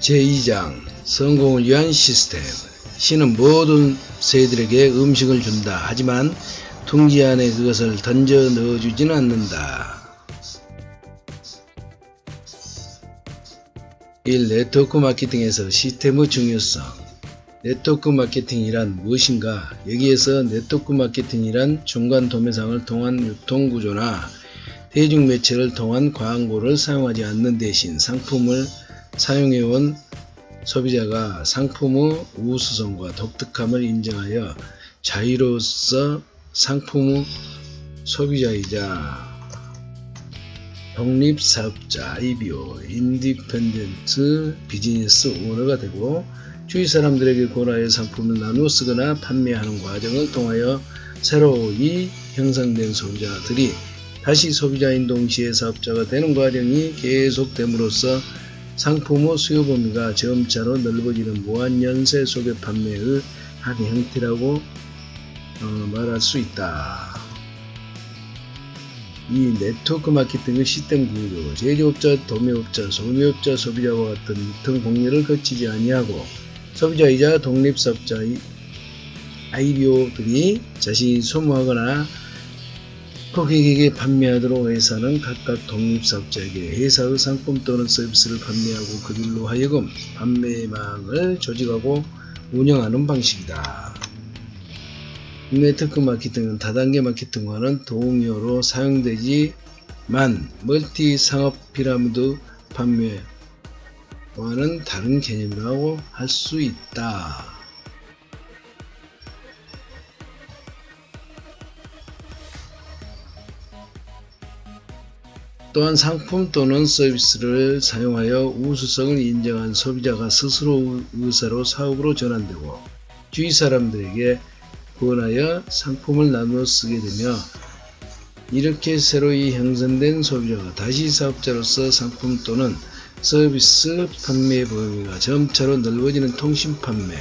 제2장 성공을 위한 시스템 신은 모든 새들에게 음식을 준다. 하지만 둥지 안에 그것을 던져 넣어주지는 않는다. 1. 네트워크 마케팅에서 시스템의 중요성 네트워크 마케팅이란 무엇인가? 여기에서 네트워크 마케팅이란 중간 도매상을 통한 유통구조나 대중매체를 통한 광고를 사용하지 않는 대신 상품을 사용해온 소비자가 상품의 우수성과 독특함을 인정하여 자유로서 상품의 소비자이자 독립사업자 IBO 인디펜던트 비즈니스 오너가 되고 주위 사람들에게 권하여 상품을 나누어 쓰거나 판매하는 과정을 통하여 새로이 형성된 소비자들이 다시 소비자인 동시에 사업자가 되는 과정이 계속됨으로써 상품의 수요 범위가 점차로 넓어지는 무한 연쇄 소개 판매의 한 형태라고 어, 말할 수 있다. 이 네트워크 마케팅의 시스템 구조, 제조업자, 도매업자, 소매업자, 소비자와 같은 유통 공유를 거치지 아니하고 소비자이자 독립사업자 IBO들이 자신이 소모하거나 고객에게 판매하도록 회사는 각각 독립사업자에게 회사의 상품 또는 서비스를 판매하고 그들로 하여금 판매망을 조직하고 운영하는 방식이다. 네트워크 마케팅은 다단계 마케팅과는 동료로 사용되지만 멀티 상업 피라미드 판매와는 다른 개념이라고 할 수 있다. 또한 상품 또는 서비스를 사용하여 우수성을 인정한 소비자가 스스로 의사로 사업으로 전환되고 주위 사람들에게 권하여 상품을 나누어 쓰게 되며 이렇게 새로이 형성된 소비자가 다시 사업자로서 상품 또는 서비스 판매 범위가 점차로 넓어지는 통신 판매,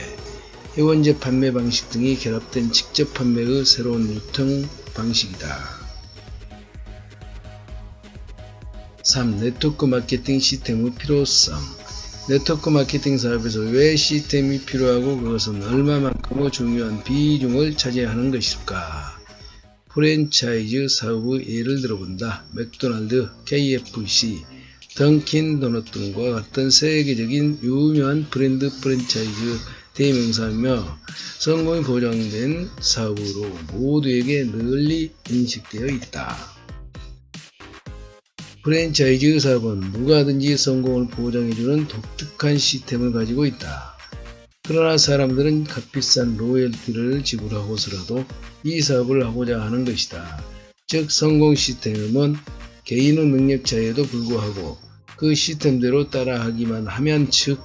회원제 판매 방식 등이 결합된 직접 판매의 새로운 유통 방식이다. 3. 네트워크 마케팅 시스템의 필요성 네트워크 마케팅 사업에서 왜 시스템이 필요하고 그것은 얼마만큼의 중요한 비중을 차지하는 것일까? 프랜차이즈 사업의 예를 들어본다. 맥도날드, KFC, 던킨 도넛 등과 같은 세계적인 유명한 브랜드 프랜차이즈 대명사며 성공이 보장된 사업으로 모두에게 널리 인식되어 있다. 프랜차이즈 사업은 누가든지 성공을 보장해주는 독특한 시스템을 가지고 있다. 그러나 사람들은 값비싼 로열티를 지불하고서라도 이 사업을 하고자 하는 것이다. 즉 성공 시스템은 개인의 능력 차이에도 불구하고 그 시스템대로 따라하기만 하면 즉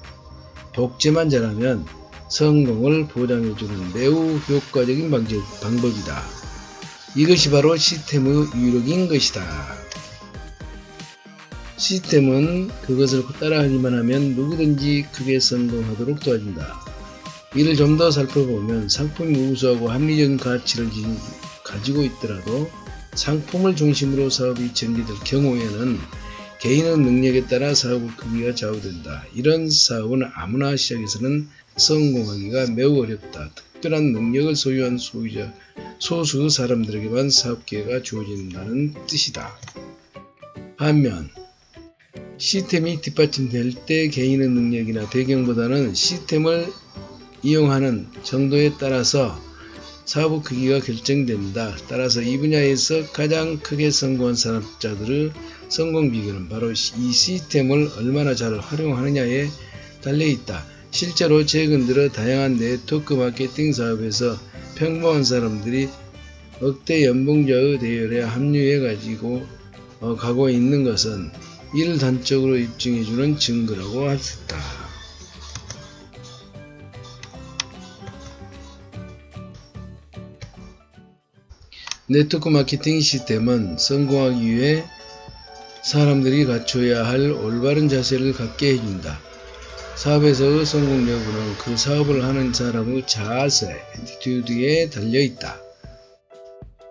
독재만 잘하면 성공을 보장해주는 매우 효과적인 방법이다. 이것이 바로 시스템의 유력인 것이다. 시스템은 그것을 따라하기만 하면 누구든지 크게 성공하도록 도와준다. 이를 좀 더 살펴보면 상품이 우수하고 합리적인 가치를 가지고 있더라도 상품을 중심으로 사업이 전개될 경우에는 개인의 능력에 따라 사업의 크기가 좌우된다. 이런 사업은 아무나 시작해서는 성공하기가 매우 어렵다. 특별한 능력을 소유한 소유자, 소수의 사람들에게만 사업 기회가 주어진다는 뜻이다. 반면 시스템이 뒷받침될 때 개인의 능력이나 배경보다는 시스템을 이용하는 정도에 따라서 사업 크기가 결정된다. 따라서 이 분야에서 가장 크게 성공한 사업자들의 성공 비결은 바로 이 시스템을 얼마나 잘 활용하느냐에 달려 있다. 실제로 최근 들어 다양한 네트워크 마케팅 사업에서 평범한 사람들이 억대 연봉자의 대열에 합류해 가지고 어, 가고 있는 것은 이를 단적으로 입증해주는 증거라고 있다. 네트워크 마케팅 시스템은 성공하기 위해 사람들이 갖춰야 할 올바른 자세를 갖게 해준다. 사업에서의 성공 여부는 그 사업을 하는 사람의 자세, attitude에 달려 있다.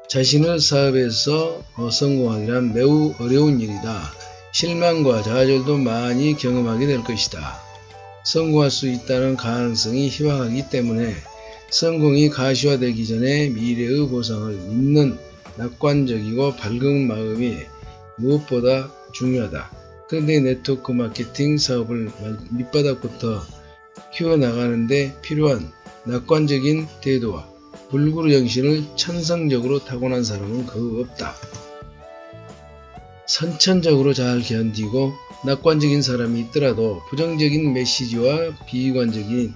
자신의 사업에서 성공하기란 매우 어려운 일이다. 실망과 좌절도 많이 경험하게 될 것이다. 성공할 수 있다는 가능성이 희박하기 때문에 성공이 가시화되기 전에 미래의 보상을 믿는 낙관적이고 밝은 마음이 무엇보다 중요하다. 그런데 네트워크 마케팅 사업을 밑바닥부터 키워나가는데 필요한 낙관적인 태도와 불구루 정신을 천성적으로 타고난 사람은 거의 없다. 선천적으로 잘 견디고 낙관적인 사람이 있더라도 부정적인 메시지와 비관적인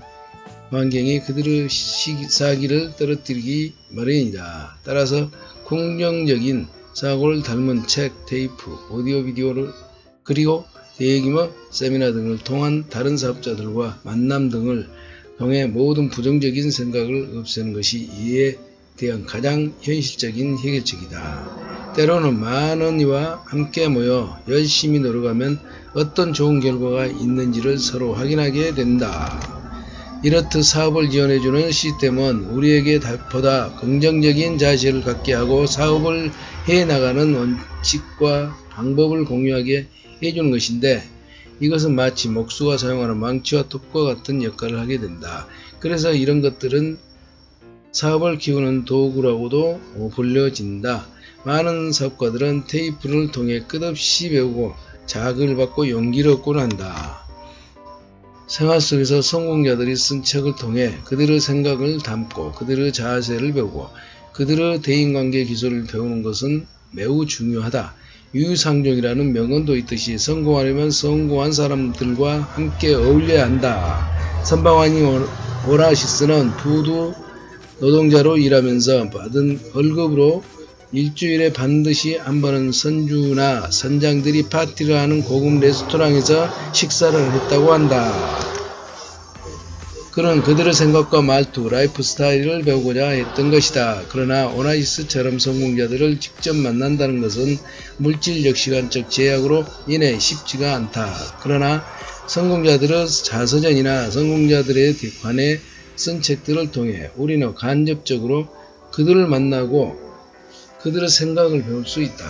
환경이 그들의 시사기를 떨어뜨리기 마련이다. 따라서 긍정적인 사고를 닮은 책, 테이프, 오디오 비디오를 그리고 대기업 세미나 등을 통한 다른 사업자들과 만남 등을 통해 모든 부정적인 생각을 없애는 것이 이에 대한 가장 현실적인 해결책이다. 때로는 많은 이와 함께 모여 열심히 노력하면 어떤 좋은 결과가 있는지를 서로 확인하게 된다. 이렇듯 사업을 지원해주는 시스템은 우리에게 보다 긍정적인 자세를 갖게 하고 사업을 해나가는 원칙과 방법을 공유하게 해주는 것인데 이것은 마치 목수가 사용하는 망치와 톱과 같은 역할을 하게 된다. 그래서 이런 것들은 사업을 키우는 도구라고도 불려진다. 많은 사업가들은 테이프를 통해 끝없이 배우고 자극을 받고 용기를 얻곤 한다. 생활 속에서 성공자들이 쓴 책을 통해 그들의 생각을 담고 그들의 자세를 배우고 그들의 대인관계 기술을 배우는 것은 매우 중요하다. 유상종이라는 명언도 있듯이 성공하려면 성공한 사람들과 함께 어울려야 한다. 선방환이 오라시스는 두두 노동자로 일하면서 받은 월급으로 일주일에 반드시 한 번은 선주나 선장들이 파티를 하는 고급 레스토랑에서 식사를 했다고 한다. 그는 그들의 생각과 말투, 라이프 스타일을 배우고자 했던 것이다. 그러나 오나시스처럼 성공자들을 직접 만난다는 것은 물질적 시간적 제약으로 인해 쉽지가 않다. 그러나 성공자들의 자서전이나 성공자들에 관해 쓴 책들을 통해 우리는 간접적으로 그들을 만나고 그들의 생각을 배울 수 있다.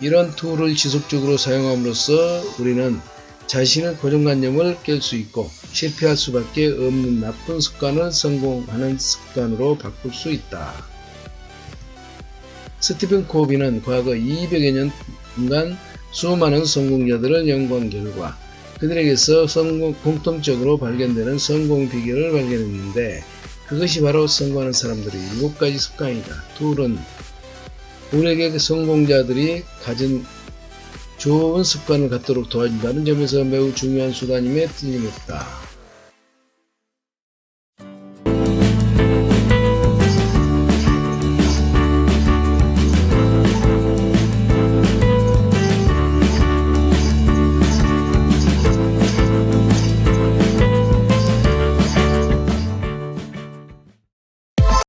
이런 툴을 지속적으로 사용함으로써 우리는 자신의 고정관념을 깰 수 있고 실패할 수밖에 없는 나쁜 습관을 성공하는 습관으로 바꿀 수 있다. 스티븐 코비는 과거 200여 년간 수많은 성공자들을 연구한 결과 그들에게서 성공, 공통적으로 발견되는 성공 비결을 발견했는데 그것이 바로 성공하는 사람들의 일곱 가지 습관이다. 둘은 우리에게 성공자들이 가진 좋은 습관을 갖도록 도와준다는 점에서 매우 중요한 수단임에 틀림없다.